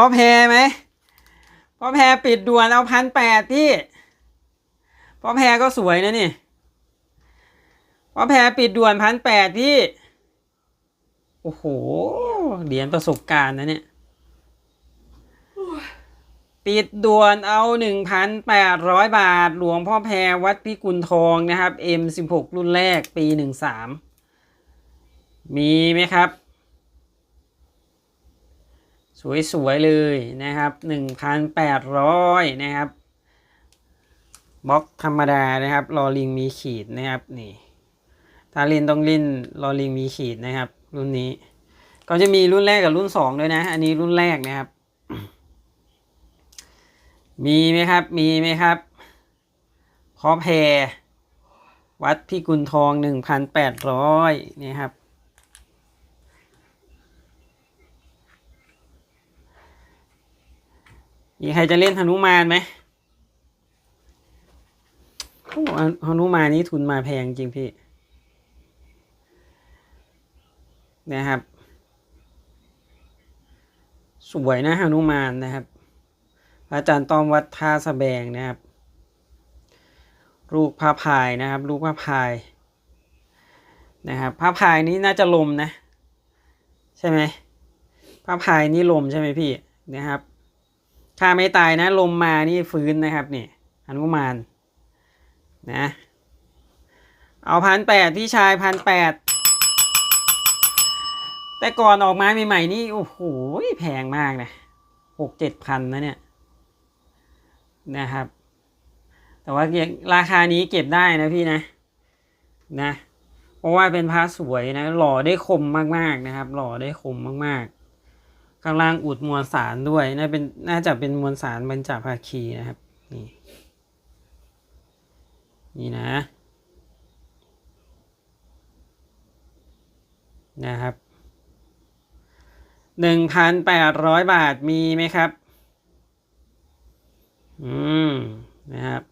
พ่อแพรไหมพ่อแพรปิดด่วนเอาพันแปดพี่พ่อแพรก็สวยนะนี่พ่อแพรปิดด่วนพันแปดพี่ โอ้โหเหรียญประสบการณ์นะเนี่ยปิดด่วนเอาหนึ่งพันแปดร้อยบาท หลวงพ่อแพรวัดพิกุลทองนะครับ M16 รุ่นแรกปีหนึ่งสามมีไหมครับ สวยๆเลยนะครับหนึ่งพันแปดร้อยนะครับบล็อกธรรมดานะครับลอลิงมีขีดนะครับนี่ถ้าเล่นต้องเล่นลอลิงมีขีดนะครับ รุ่นนี้ ก็จะมีรุ่นแรกกับรุ่นสองด้วยนะ อันนี้รุ่นแรกนะครับ มีไหมครับ มีไหมครับพอแพรวัดพิกุลทองหนึ่งพันแปดร้อยนี่ครับ มีใครจะเล่นหนุมานไหมโอ้หนุมานนี้ทุนมาแพงจริงพี่ นะครับ สวยนะหนุมานนะครับ อาจารย์ต้อมวัดท่าสแบงนะครับ ลูกพระพายนะครับ ลูกพระพายนะครับพระพายนี้น่าจะลมนะ ใช่ไหมพระพายนี่ลมใช่ไหมพี่นะครับ ถ้าไม่ตายนะลมมานี่ฟื้นนะครับนี่หนุมานนะเอาพันแปดพี่ชายพันแปดแต่ก่อนออกมาใหม่ๆนี่ โอ้โหแพงมากนะหกเจ็ดพันนะเนี่ยนะครับ แต่ว่าราคานี้เก็บได้นะพี่นะนะ เพราะว่าเป็นพระสวยนะ หล่อได้คมมากๆนะครับ หล่อได้คมมากๆ ข้างล่างอุดมวลสารด้วยน่าเป็นน่าจะเป็นมวลสารบรรจภาคีนะครับนี่นี่นะนะครับหนึ่งพันแปดร้อยบาทมีไหมครับ อืม นะครับ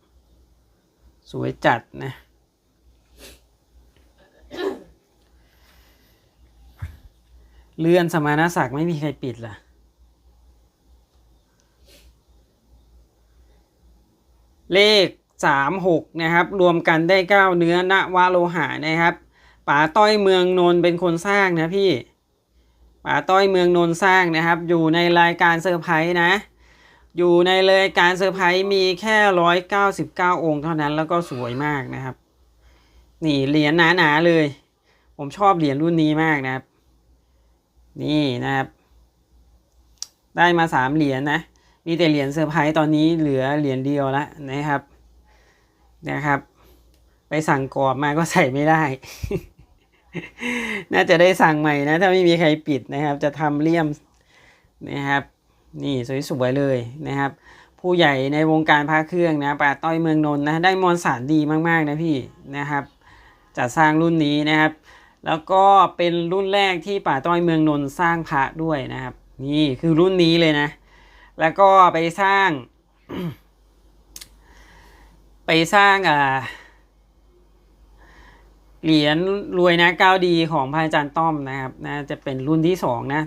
สวยจัดนะ เลื่อนสมณศักดิ์ไม่มีใครปิดล่ะ เลขสามหกนะครับ รวมกันได้เก้าเนื้อนวโลหะนะครับป๋าต้อยเมืองนนท์เป็นคนสร้างนะพี่ป๋าต้อยเมืองนนท์สร้างนะครับ อยู่ในรายการเซอร์ไพรส์นะ อยู่ในรายการเซอร์ไพรส์มีแค่ร้อยเก้าสิบเก้าองค์เท่านั้นแล้วก็สวยมากนะครับ นี่เหรียญหนาๆเลย ผมชอบเหรียญรุ่นนี้มากนะครับ นี่นะครับ ได้มาสามเหรียญนะ มีแต่เหรียญเซอร์ไพรส์ตอนนี้เหลือเหรียญเดียวแล้วนะครับนะครับ ไปสั่งกรอบมาก็ใส่ไม่ได้ น่าจะได้สั่งใหม่นะ ถ้าไม่มีใครปิดนะครับ จะทำเลี่ยมนะครับ นี่สวยๆเลยนะครับ ผู้ใหญ่ในวงการพระเครื่องนะป่าต้อยเมืองนนท์นะได้มวลสารดีมากๆนะพี่นะครับจัดสร้างรุ่นนี้นะครับ แล้วก็เป็นรุ่นแรกที่ป่าต้อยเมืองนนท์สร้างพระด้วยนะครับ นี่คือรุ่นนี้เลยนะ แล้วก็ไปสร้าง ไปสร้างอ่าเหรียญรวยนะก้าวดีของพระอาจารย์ต้อมนะครับนะจะเป็นรุ่นที่สองนะ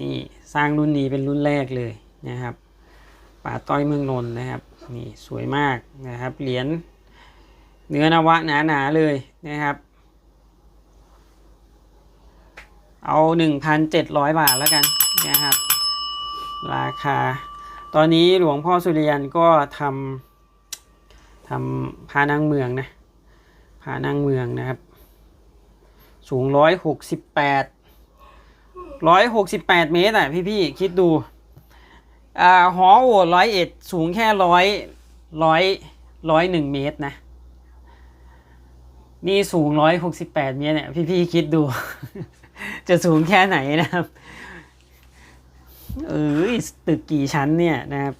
นี่สร้างรุ่นนี้เป็นรุ่นแรกเลยนะครับป่าต้อยเมืองนนท์นะครับ นี่สวยมากนะครับเหรียญเนื้อนวะหนาๆเลยนะครับ เอาหนึ่งพันเจ็ดร้อยบาทแล้วกันนะครับ ราคา ตอนนี้หลวงพ่อสุริยันก็ทำทำพานั่งเมืองนะพานั่งเมืองนะครับ สูงร้อยหกสิบแปดร้อยหกสิบแปดเมตรอะพี่พี่ๆคิดดูอ่าหอโอวดร้อยเอ็ดสูงแค่ร้อยร้อยร้อยหนึ่งเมตรนะ นี่สูงร้อยหกสิบแปดเมตรเนี่ยพี่พี่ๆคิดดู จะสูงแค่ไหนนะครับ เอ้ยตึกกี่ชั้นเนี่ยนะครับ